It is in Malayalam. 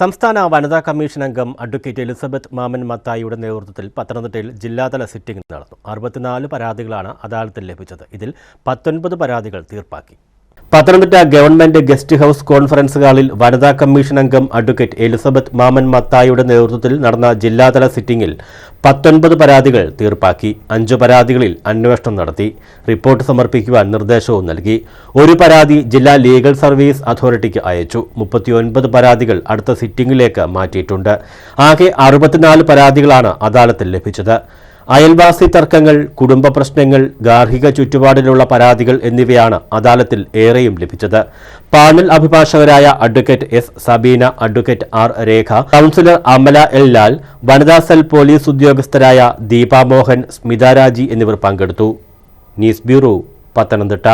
സംസ്ഥാന വനിതാ കമ്മീഷൻ അംഗം അഡ്വക്കേറ്റ് എലിസബത്ത് മാമൻ മത്തായിയുടെ നേതൃത്വത്തിൽ പത്തനംതിട്ടയിൽ ജില്ലാതല സിറ്റിംഗ് നടന്നു. അറുപത്തിനാല് പരാതികളാണ് അദാലത്തിൽ ലഭിച്ചത്. ഇതിൽ പത്തൊൻപത് പരാതികൾ തീർപ്പാക്കി. Pathanamthitta government guest house conference ഹാളിൽ വനിതാ കമ്മീഷൻ അംഗം അഡ്വക്കേറ്റ് എലിസബത്ത് മാമൻ മത്തായിയുടെ നേതൃത്വത്തിൽ നടന്ന ജില്ലാതല സിറ്റിംഗിൽ പത്തൊൻപത് പരാതികൾ തീർപ്പാക്കി. അഞ്ചു പരാതികളിൽ അന്വേഷണം നടത്തി. റിപ്പോർട്ട് സമർപ്പിക്കുവാൻ നിർദ്ദേശവും നൽകി. ഒരു പരാതി ജില്ലാ ലീഗൽ സർവീസ് അതോറിറ്റിക്ക് അയച്ചു. മുപ്പത്തിയൊൻപത് പരാതികൾ അടുത്ത സിറ്റിംഗിലേക്ക് മാറ്റിയിട്ടുണ്ട്. ആകെ അറുപത്തിനാല് പരാതികളാണ് അദാലത്തിൽ ലഭിച്ചത്. അയൽവാസി തർക്കങ്ങൾ കുടുംബ പ്രശ്നങ്ങൾ ഗാർഹിക ചുറ്റുപാടിലുള്ള പരാതികൾ എന്നിവയാണ് അദാലത്തിൽ ഏറെയും ലഭിച്ചത്. Panel അഭിഭാഷകരായ advocate S Sabeena advocate R Rekha counsellor Amala L Lal വനിതാ സെൽ പോലീസ് ഉദ്യോഗസ്ഥരായ ദീപാ മോഹൻ സ്മിത രാജി എന്നിവർ പങ്കെടുത്തു. News bureau Pathanamthitta.